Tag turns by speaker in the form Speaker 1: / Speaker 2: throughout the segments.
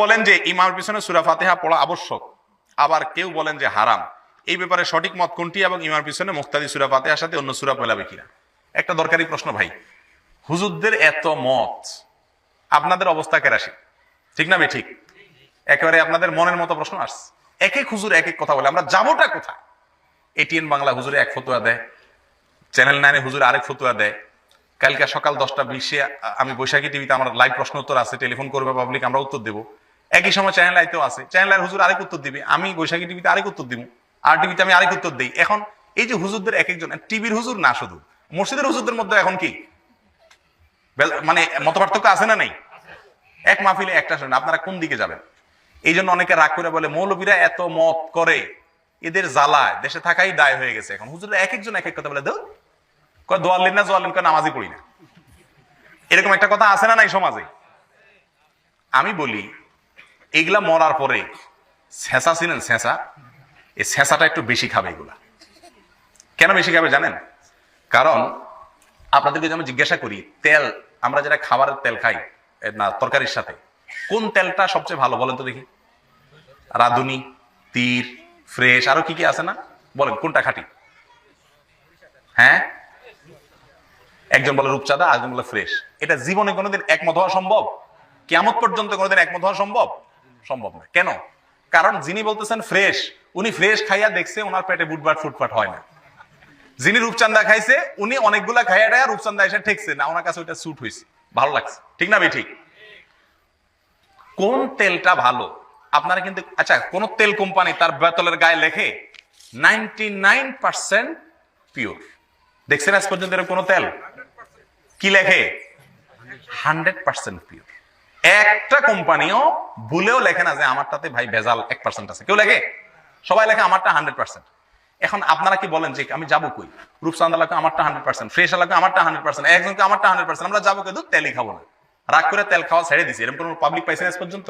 Speaker 1: বলেন যে ইমামের পিছনে সুরা ফাতিহা পড়া আবশ্যক। আবার কেউ বলেন যে হারাম। এই ব্যাপারে সঠিক মত কোনটি এবং ইমার পিছনে মুক্তাদি সুরা ফাতিহার সাথে অন্য সুরা পেলাবে কিনা? একটা দরকারি প্রশ্ন ভাই। হুজুরদের এত মত, আপনাদের অবস্থা কেরাসি ঠিক না ঠিক। একেবারে আপনাদের মনের মতো প্রশ্ন আসছে। এক এক হুজুর এক এক কথা বলে। আমরা যাবোটা কোথায়? এটিএন বাংলা হুজুরে এক ফতুয়া দেয়। চ্যানেল নাইনে হুজুর আরেক ফতুয়া দেয়। কালকে সকাল দশটা বিশে আমি বৈশাখী টিভিতে আমার লাইভ প্রশ্ন উত্তর আছে। টেলিফোন করবে পাবলিক আমরা উত্তর দেবো। একই সময় চ্যানেল আইতেও আছে। চ্যানেল আর হুজুর আরেক উত্তর দিবে। আমি বৈশাখী টিভিতে আরেক উত্তর দিব আর টিভিতে আমি আরেক উত্তর দিই। এখন এই যে হুজুরদের এক একজন টিভির হুজুর না শুধু। মসজিদের হুজুরদের মধ্যে এখন কি? মানে মত পার্থক্য আছে না নেই? এক মাহফিলে একটা শোনেন আপনারা কোন দিকে যাবেন? এই জন্য অনেকে রাগ করে বলে, মৌলবীরা এত মত করে। এদের জ্বালায়। দেশে থাকাই দায় হয়ে গেছে এখন। হুজুর এক একজন এক এক কথা বলে দেও কয় দোয়াল্লিন না জোয়াল্লিন, কয় নামাজই পড়ি না। এরকম একটা কথা আছে না নাই সমাজে? আমি বলি এগুলা মরার পরে ছেঁচা ছিলেন ছেঁচা এই ছেঁচাটা একটু বেশি খাবে এগুলা। কেন বেশি খাবে জানেন? কারণ আপনাদেরকে যদি আমি জিজ্ঞাসা করি, তেল, আমরা যেটা খাবারের তেল খাই না, তরকারির সাথে, কোন তেলটা সবচেয়ে ভালো বলেন তো দেখি? রাঁধুনি, তীর, ফ্রেশ, আরও কি কি আছে না? বলেন, কোনটা খাঁটি? হ্যাঁ? একজন বলে রূপচাঁদা, আরেকজন বলে ফ্রেশ। এটা জীবনে কোনোদিন একমত হওয়া সম্ভব? কেমন পর্যন্ত কোনোদিন একমত হওয়া সম্ভব? সম্ভব না। কেন? কারণ যিনি বলতেছেন ফ্রেশ, উনি ফ্রেশ খাইয়া দেখছে ওনার পেটে বুটবাট ফুটফাট হয় না। যিনি রূপচান্দা খাইছে, উনি অনেকগুলা খাইয়া টাইয়া রূপচান্দা এসে ঠেকছে না, ওনার কাছে ওইটা স্যুট হয়েছে ভালো লাগছে। ঠিক না ভাই? ঠিক। কোন তেলটা ভালো? আপনারা কিন্তু আচ্ছা কোন তেল কোম্পানি তার বেতলের গায়ে লেখে, নাইনটি নাইন পার্সেন্ট পিওর দেখছেন আজ পর্যন্ত এরকম কোন তেল? কি লেখে? হান্ড্রেড পার্সেন্ট পিওর একটা কোম্পানিও ভুলেও লেখে না যে আমারটাতে ভাই ভেজাল এক পার্সেন্ট আছে। কেউ লেখে? সবাই লেখে আমারটা হান্ড্রেড পার্সেন্ট এখন আপনারা কি বলেন যে আমি যাব কই? রূপসান্দা লাগে আমারটা হান্ড্রেড পার্সেন্ট ফ্রেশ লাগে আমারটা হান্ড্রেড পার্সেন্ট একজনকে আমারটা হান্ড্রেড পার্সেন্ট আমরা যাব কিন্তু তেলই খাব না। রাগ করে তেল খাওয়া ছেড়ে দিছি। এরকম কোনো পাবলিক পাইছেন আজ পর্যন্ত?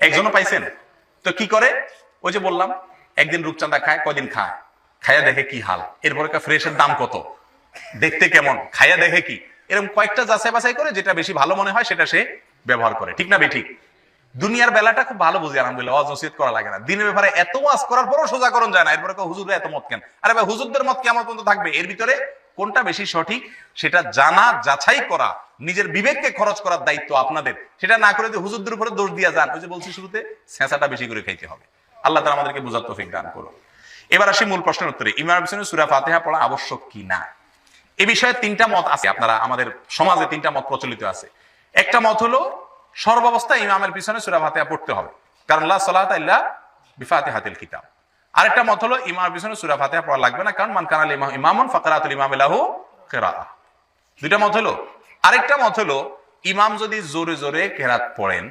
Speaker 1: একজনও পাইছেন? তো কি করে? ওই যে বললাম, একদিন রূপচান্দা খায়, কয়দিন খায়? খাইয়া দেখে কি হাল? এরপরে ফ্রেশের দাম কত? দেখতে কেমন? খাইয়া দেখে কি? এরকম কয়েকটা যাচাই বাছাই করে যেটা বেশি ভালো মনে হয় সেটা সে ব্যবহার করে। ঠিক না বে ঠিক। দুনিয়ার বেলাটা খুব ভালো বুঝি, আলহামদুলিল্লাহ। করা লাগে না। দিনের ব্যাপারে এত ওয়াজ করার পরও সোজাকরণ যায় না। এরপরে হুজুরে, এত মত কেন? আরে ভাই, হুজুরদের মত কেমন পর্যন্ত থাকবে? এর ভিতরে কোনটা বেশি সঠিক, সেটা জানা, যাচাই করা, নিজের বিবেককে খরচ করার দায়িত্ব আপনাদের। সেটা না করে হুজুরদের উপরে দোষ দিয়া যান। ওই যে বলছি শুরুতে ছেঁচাটা বেশি করে খাইতে হবে। আল্লাহ তালা আমাদেরকে বুঝার তৌফিক দান করো এবার আসি মূল প্রশ্নের উত্তরে। ইমাম পিছনে সুরা ফাতেহা পড়া আবশ্যক কি না? এ বিষয়ে তিনটা মত আছে। আপনারা, আমাদের সমাজে তিনটা মত প্রচলিত আছে। একটা মত হলো, সর্বাবস্থায় ইমামের পিছনে সুরা ফাতিহা পড়তে হবে। কারণ লা সালাতা ইল্লা বিফাতিহাতিল কিতাব। আরেকটা মত হলো, ইমামের পিছনে সুরা ফাতিহা পড়া লাগবে না, কারণ মান কানাল ইমাম ইমামুন ইমাম লাহু কিরাআহ। দুইটা মত হলো। আরেকটা মত হলো, ইমাম যদি জোরে জোরে কেরাত পড়েন,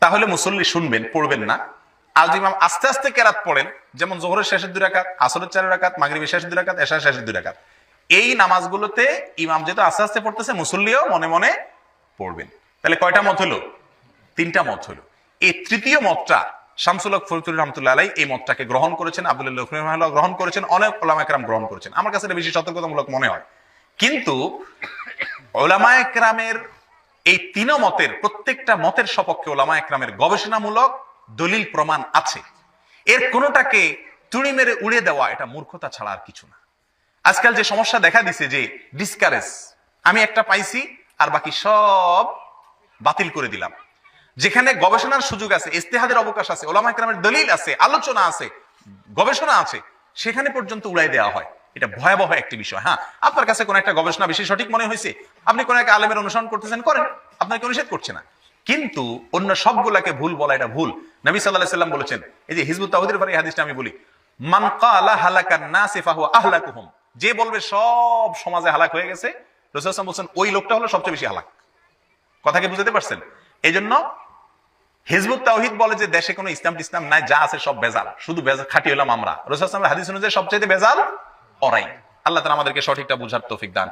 Speaker 1: তাহলে মুসল্লি শুনবেন, পড়বেন না। আর ইমাম আস্তে আস্তে কেরাত পড়েন, যেমন জোহরের শেষের দুই রাকাত, আসরের চার রাকাত, মাগরিবের শেষের দুই রাকাত, এশার শেষের দুই রাকাত এই নামাজগুলোতে ইমাম যেহেতু আস্তে আস্তে পড়তেছে, মুসল্লিও মনে মনে পড়বেন। তাহলে কয়টা মত হলো? তিনটা মত হলো। এই তৃতীয় মতটা, শামসুল হক ফরিদুর রহমতুল্লাহ আলাই এই মতটাকে গ্রহণ করেছেন, আব্দুল্লাহ রহমানুল্লাহ গ্রহণ করেছেন, অনেক ওলামা একরাম গ্রহণ করেছেন। আমার কাছে বেশি সতর্কতামূলক মনে হয়। কিন্তু ওলামা একরামের এই তিন মতের, প্রত্যেকটা মতের সপক্ষে ওলামা একরামের গবেষণামূলক দলিল প্রমাণ আছে। এর কোনোটাকে তুড়ি মেরে উড়ে দেওয়া, এটা মূর্খতা ছাড়া আর কিছু না। আজকাল যে সমস্যা দেখা দিছে যে ডিসকারেজ আমি একটা পাইছি, আর বাকি সব বাতিল করে দিলাম। যেখানে গবেষণার সুযোগ আছে, ইস্তেহাদের অবকাশ আছে ওলামা একরামের দলিল আছে, আলোচনা আছে, গবেষণা আছে, সেখানে পর্যন্ত উড়াই দেওয়া হয়। এটা ভয়াবহ একটি বিষয় হ্যাঁ? আপনার কাছে কোন একটা গবেষণা বেশি সঠিক মনে হয়েছে? আপনি কোন একটা আলেমের অনুসরণ করতেছেন, করেন। আপনাকে নিষেধ করছে না। কিন্তু অন্য সবগুলাকে ভুল বলা এটা ভুল। নবী সাল্লাহ সাল্লাম বলেছেন, এই যে হিজবুত তাহুদের পরে হাদিসটা আমি বলি, মান কালা হালাকান নাসি ফাহুয়া আহলাকুহুম। যে বলবে সব সমাজে হালাক হয়ে গেছে, রসুল সাল্লাল্লাহু বলছেন, ওই লোকটা হলো সবচেয়ে বেশি হালাক। কথাকে বুঝতে পারছেন? এই জন্য হিজবুত তাওহিদ বলে যে দেশে কোনো ইসলাম টিসলাম নাই, যা আছে সব বেজাল শুধু বেজাল খাটি হলাম আমরা। রসুল হাদিস অনুযায়ী সবচেয়ে বেজাল ওরাই। আল্লাহ তালা আমাদেরকে সঠিকটা বুঝার তৌফিক দান